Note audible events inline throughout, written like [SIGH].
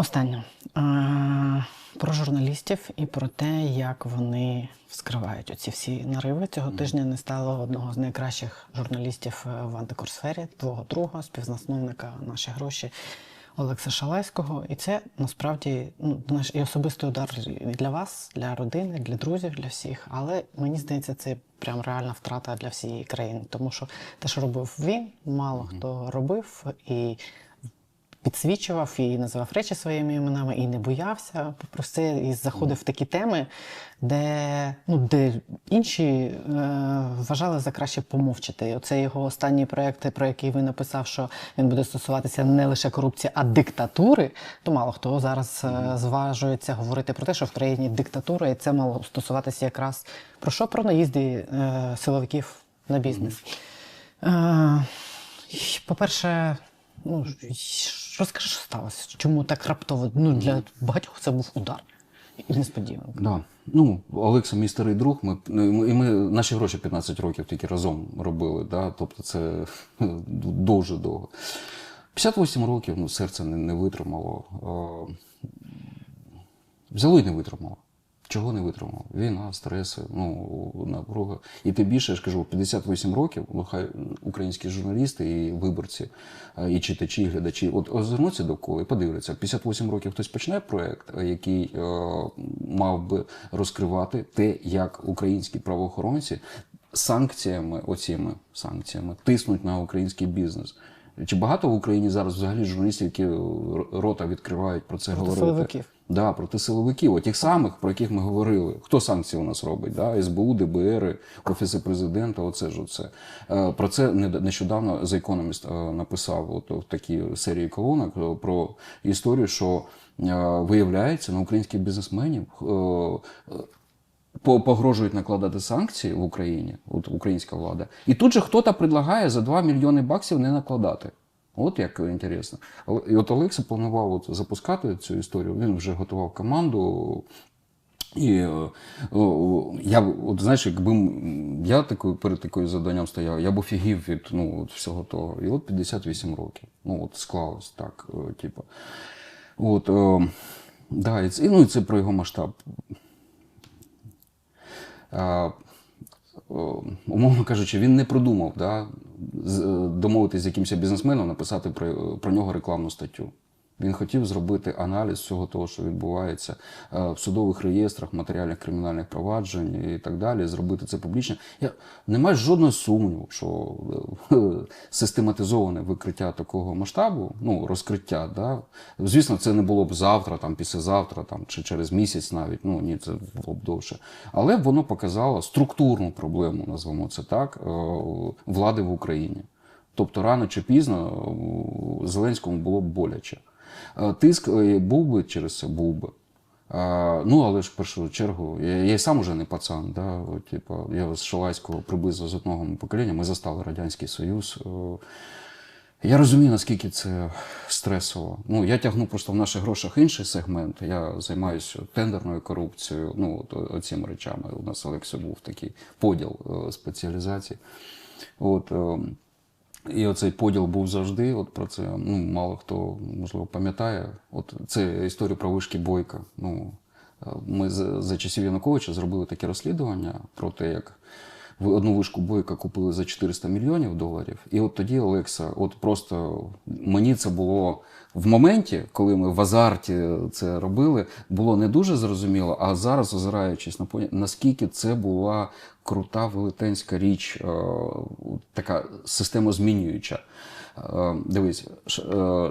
Останнє. Про журналістів і про те, як вони вскривають оці всі нариви. Цього тижня не стало одного з найкращих журналістів е, в антикорсфері, твого друга, співзасновника наші гроші Олекса Шалайського. І це насправді ну, знаєш, і особистий удар і для вас, для родини, для друзів, для всіх. Але мені здається, це прям реальна втрата для всієї країни. Тому що те, що робив він, мало хто робив і підсвічував і називав речі своїми іменами, і не боявся про це, і заходив в такі теми, де, ну, де інші е, вважали за краще помовчати. І Оце його останні проекти, про який ви написав, що він буде стосуватися не лише корупції, а диктатури. То мало хто зараз е, зважується говорити про те, що в країні диктатура, і це мало стосуватися якраз про що? Про наїзди е, силовиків на бізнес. Е, по-перше, ну, розкажи, що сталося? Чому так раптово? Ну, для багатьох це був удар і несподіванка. Да. Ну, Олекса, мій старий друг, ми, ми, і ми наші гроші 15 років тільки разом робили. Да? Тобто це [LAUGHS] дуже довго. 58 років ну, серце не, не витримало. Взяло і не витримало. Чого не витримало? Війна, стреси, ну, напруга. І тим більше, я ж кажу, 58 років, ну, хай українські журналісти і виборці, і читачі, і глядачі, от озирнуться довкола і подивляться. 58 років хтось почне проект, який е, мав би розкривати те, як українські правоохоронці санкціями, оціми санкціями, тиснуть на український бізнес. Чи багато в Україні зараз взагалі журналістів, які рота відкривають про це говорити? Да, проти силовиків, тих самих, про яких ми говорили. Хто санкції у нас робить? Да? СБУ, ДБР, Офіси президента, оце ж оце. Е, Про це не- нещодавно The Economist е, написав от, в такій серії колонок е, про історію, що виявляється на українських бізнесменів. по- Погрожують накладати санкції в Україні, от українська влада, і тут же хтось предлагає за 2 мільйони баксів не накладати. От як інтересно. І от Олекса планував от запускати цю історію. Він вже готував команду. І е, о, я от знаєш, якби я такою перед такою завданням стояв, я б офігів від ну, от всього того. І от 58 років. Ну от склалось так, е, типу. От, е, да, і це, ну, і це про його масштаб. А, о, умовно кажучи, він не продумав да, е, домовитись з якимось бізнесменом, написати про, про нього рекламну статтю. Він хотів зробити аналіз всього того, що відбувається е, в судових реєстрах, матеріальних кримінальних проваджень і так далі, зробити це публічно. Я немає жодного сумніву, що е, [LAUGHS] систематизоване викриття такого масштабу, ну розкриття, да, звісно, це не було б завтра, там післязавтра, там чи через місяць навіть. Ну ні, це було б довше. Але воно показало структурну проблему, назвемо це так, е, влади в Україні. Тобто рано чи пізно Зеленському було б боляче. Е, Тиск е, був би через це, був би. А, ну, але ж в першу чергу, я, я сам уже не пацан. Да? Типу, я з Шалайського приблизно з одного покоління, ми застали Радянський Союз. Е, Я розумію, наскільки це стресово. Ну, я тягну просто в наших грошах інший сегмент. Я займаюся тендерною корупцією, ну, от, оціми речами. У нас Олексій був такий поділ е, спеціалізації. От, е, і оцей поділ був завжди. От про це ну, мало хто можливо пам'ятає. От це історія про вишки Бойка. Ну, е, ми за, часів Януковича зробили таке розслідування про те, як ви одну вишку Бойка купили за 400 мільйонів доларів. І от тоді Олекса, от просто мені це було в моменті, коли ми в азарті це робили, було не дуже зрозуміло. А зараз, озираючись на наскільки це була крута велетенська річ, е, така системозмінююча. Е, Дивись, е,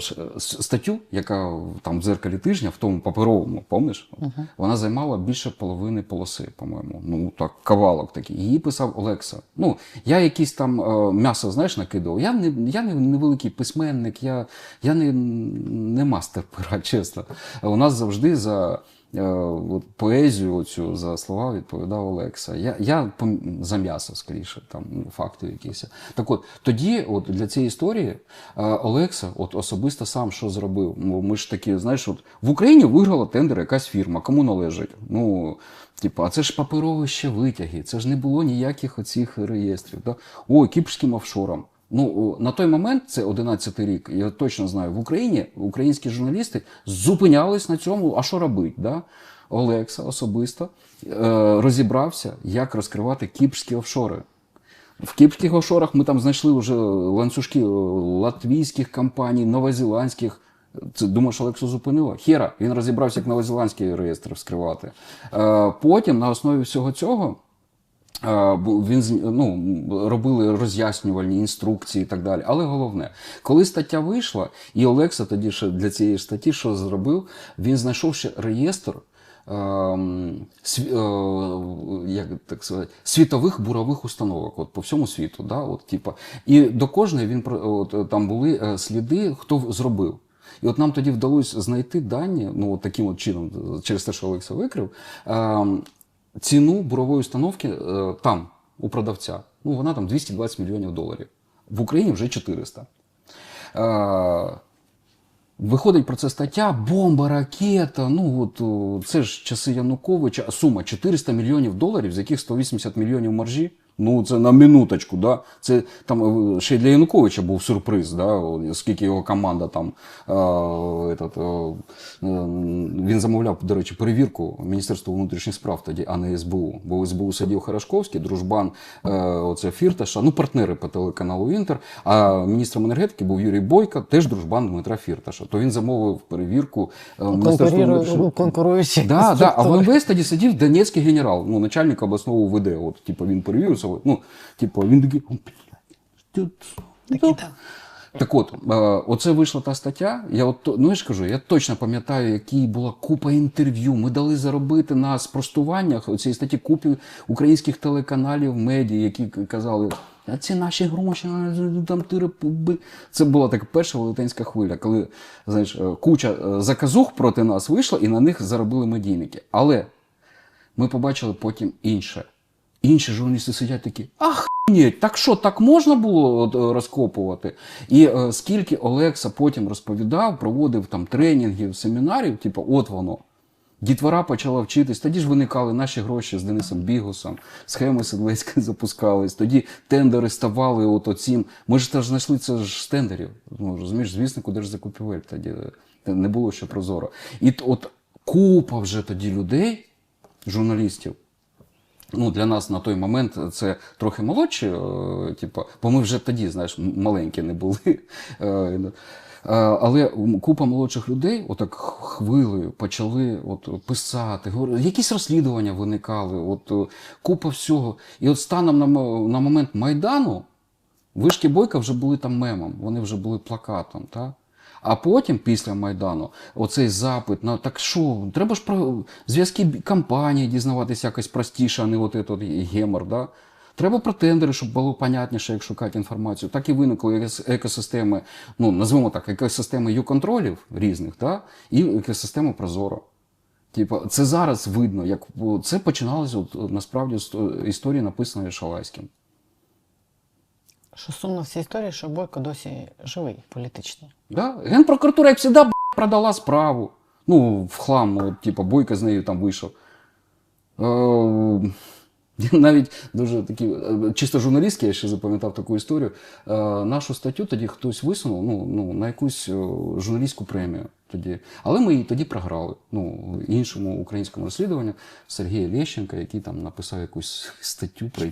ш- с- статтю, яка там в дзеркалі тижня, в тому паперовому, помниш, вона займала більше половини полоси, по-моєму. Ну так, кавалок такий. Її писав Олекса. Ну, я якісь там е, м'ясо, знаєш, накидував. Я не я не невеликий письменник, я, я не, не мастер пера, [LAUGHS] чесно. У нас завжди за. Е, Поезію оцю за слова відповідав Олекса. Я, я за м'ясо скоріше, там ну, факти якісь. Так от тоді, от для цієї історії, е, Олекса, от особисто сам що зробив. Ну, ми ж такі, знаєш, от в Україні виграла тендер якась фірма, кому належить. Ну, типу, а це ж паперові ще витяги, це ж не було ніяких оцих реєстрів. Да? Ой, кіпрським офшорам. Ну, на той момент, це 11 рік, я точно знаю, в Україні українські журналісти зупинялись на цьому, а що робити? Да? Олекса особисто е, розібрався, як розкривати кіпрські офшори. В кіпрських офшорах ми там знайшли вже ланцюжки е, латвійських компаній, новозеландських. Думаю, що Олексу зупинило? Хера, він розібрався, як новозеландський реєстр вскривати. Е, потім на основі всього цього. Е, Він ну, робили роз'яснювальні інструкції і так далі. Але головне, коли стаття вийшла, і Олекса тоді ще для цієї статті що зробив? Він знайшов ще реєстр ем, е, як так сказати, світових бурових установок от, по всьому світу. Да? От, типа. І до кожної він от, там були е, сліди, хто зробив. І от нам тоді вдалося знайти дані, ну от таким от чином, через те, що Олекса викрив, ем, ціну бурової установки е, там, у продавця. Ну, вона там 220 мільйонів доларів. В Україні вже 400. Е, Виходить про це стаття, бомба, ракета. Ну от о, це ж часи Януковича. Сума 400 мільйонів доларів, з яких 180 мільйонів маржі. Ну це на минуточку. Да? Це там е, ще для Януковича був сюрприз, да? оскільки його команда там е, этот, е, е, він замовляв, до речі, перевірку Міністерства внутрішніх справ тоді, а не СБУ. Бо в СБУ сидів Харашковський, дружбан е, оце Фірташа, ну партнери по телеканалу Інтер. А міністром енергетики був Юрій Бойко, теж дружбан Дмитра Фірташа. То він замовив перевірку е, Міністерства внутрішніх конкуруючі. Да, да, а в. МВС тоді сидів донецький генерал, ну, начальник обласного УВД. От, типу, він перевів це, ну, типу, він такий. Блядь, Такі, так. Так от, оце вийшла та стаття. Я от, ну я ж кажу, я точно пам'ятаю, які була купа інтерв'ю. Ми дали заробити на спростуваннях цієї статті купі українських телеканалів, медіа, які казали. А це наші гроші, там тирипуби. Це була така перша велетенська хвиля, коли знаєш, е, куча е, заказух проти нас вийшла і на них заробили медійники. Але ми побачили потім інше. Інші журналісти сидять такі, ах, ні, так що, так можна було е, розкопувати? І е, скільки Олекса потім розповідав, проводив там тренінгів, семінарів, типу, от воно. Дітвора почала вчитись, тоді ж виникали наші гроші з Денисом Бігусом, схеми Седлецької [LAUGHS] запускались, тоді тендери ставали от оцім. Ми ж теж знайшли це ж з тендерів. Ну, розумієш, звісно, держзакупівель тоді е, не було ще прозоро. І от купа вже тоді людей, журналістів, Ну, для нас на той момент це трохи молодші, типу, бо ми вже тоді, знаєш, маленькі не були. [LAUGHS] Е, е, Але купа молодших людей, отак хвилею, почали от, писати, якісь розслідування виникали, от, купа всього. І от станом на, на момент Майдану вишки Бойка вже були там мемом, вони вже були плакатом. Та? А потім, після Майдану, оцей запит на так що, треба ж про зв'язки компанії дізнаватися якось простіше, а не от этот гемор. Да? Треба про тендери, щоб було понятніше, як шукати інформацію. Так і виникли екосистеми, ну назвемо так, екосистеми ю-контролів різних, да? і екосистема Прозоро. Типу, це зараз видно, як це починалося от, насправді з історії, написаної Шалайським. Що сумно в цій історії, що Бойко досі живий політично. Да? Генпрокуратура, як завжди, продала справу. Ну, в хлам, от, типу, Бойко з нею там вийшов. Е, навіть дуже такі, е, чисто журналістські, я ще запам'ятав таку історію. Е, нашу статтю тоді хтось висунув ну, ну, на якусь е, журналістську премію. Тоді. Але ми її тоді програли. Ну, іншому українському розслідуванню Сергія Лещенка, який там написав якусь статтю про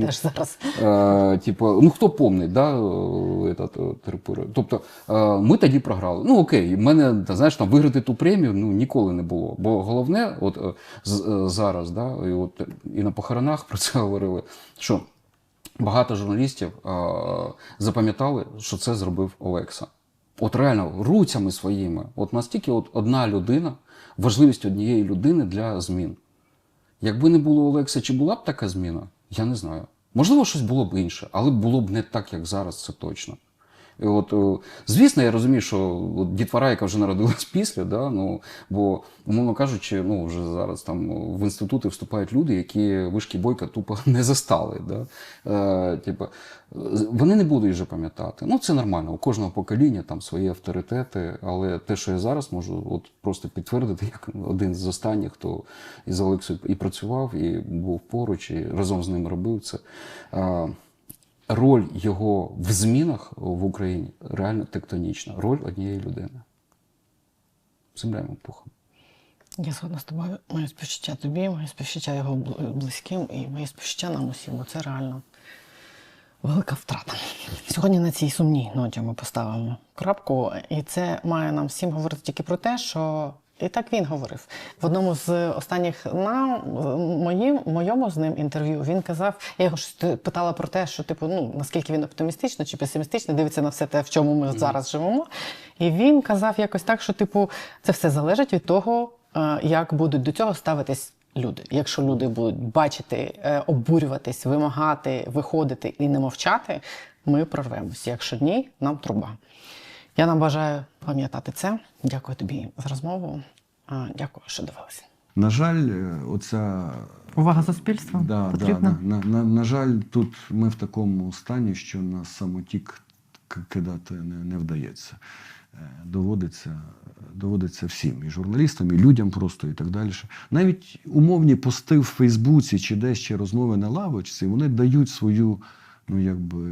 теж зараз. Е, типу, ну хто помнить, да, этот, е. Тобто е, ми тоді програли. Ну окей, в мене та, знаєш, там виграти ту премію ну, ніколи не було. Бо головне, от зараз, да, і, от, і на похоронах [LAUGHS] про це говорили, що багато журналістів е, запам'ятали, що це зробив Олекса. От реально руцями своїми. От настільки от одна людина, важливість однієї людини для змін. Якби не було Олекса, чи була б така зміна? Я не знаю. Можливо, щось було б інше, але було б не так, як зараз, це точно. І от, е, звісно, я розумію, що от дітвора, яка вже народилась після, да, ну, бо, умовно кажучи, ну, вже зараз там в інститути вступають люди, які вишки бойка тупо [LAUGHS] не застали. Да? Е, типу, вони не будуть вже пам'ятати. Ну, це нормально, у кожного покоління там свої авторитети, але те, що я зараз можу от просто підтвердити, як один з останніх, хто із Олексою і працював, і був поруч, і разом з ним робив це. Е, роль його в змінах в Україні реально тектонічна. Роль однієї людини. Земля пухом. Я згодна з тобою. Моє співчуття тобі, моє співчуття його близьким і моє співчуття нам усім, бо це реально велика втрата. Сьогодні на цій сумній ноті ми поставимо крапку, і це має нам всім говорити тільки про те, що. І так він говорив. В одному з останніх на моїм, моєму з ним інтерв'ю він казав, я його питала про те, що типу, ну наскільки він оптимістично чи песимістично дивиться на все те, в чому ми зараз живемо. І він казав якось так, що типу, це все залежить від того, е, як будуть до цього ставитись люди. Якщо люди будуть бачити, е, обурюватись, вимагати, виходити і не мовчати, ми прорвемося. Якщо ні, нам труба. Я нам бажаю пам'ятати це. Дякую тобі за розмову. Дякую, що дивилися. На жаль, е, оця Увага суспільства Да, да, потрібна. на, на, на, на жаль, тут ми в такому стані, що на самотік кидати не, не вдається. Е, Доводиться, доводиться всім, і журналістам, і людям просто, і так далі. Навіть умовні пости в Фейсбуці чи десь ще розмови на лавочці, вони дають свою, ну якби,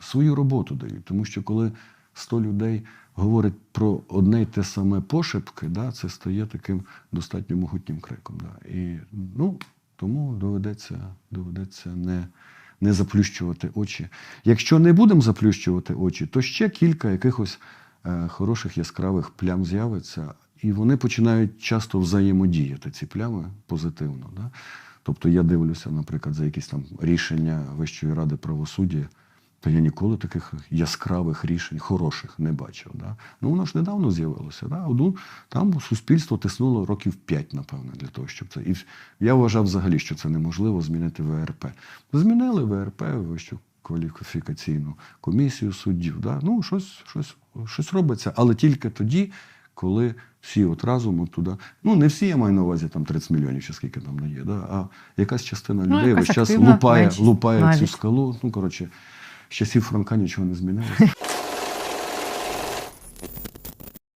свою роботу дають. Тому що коли 100 людей говорить про одне й те саме пошепки, да, це стає таким достатньо могутнім криком. Да. І, ну, тому доведеться, доведеться не, не заплющувати очі. Якщо не будемо заплющувати очі, то ще кілька якихось е, хороших яскравих плям з'явиться, і вони починають часто взаємодіяти, ці плями позитивно. Да? Тобто я дивлюся, наприклад, за якісь там рішення Вищої ради правосуддя. То я ніколи таких яскравих рішень, хороших, не бачив. Да? Ну, воно ж недавно з'явилося. Да? Ну, там суспільство тиснуло років п'ять, напевно, для того, щоб це. І я вважав взагалі, що це неможливо змінити ВРП. Змінили ВРП, Вищу кваліфікаційну комісію суддів. Да? Ну, щось, щось, щось робиться, але тільки тоді, коли всі от разом от туди. Ну, не всі я маю на увазі там 30 мільйонів, чи скільки там не є, да? а якась частина Ну, людей якась весь час лупає, лупає цю скалу. Ну, коротше, з часів Франка нічого не змінилося.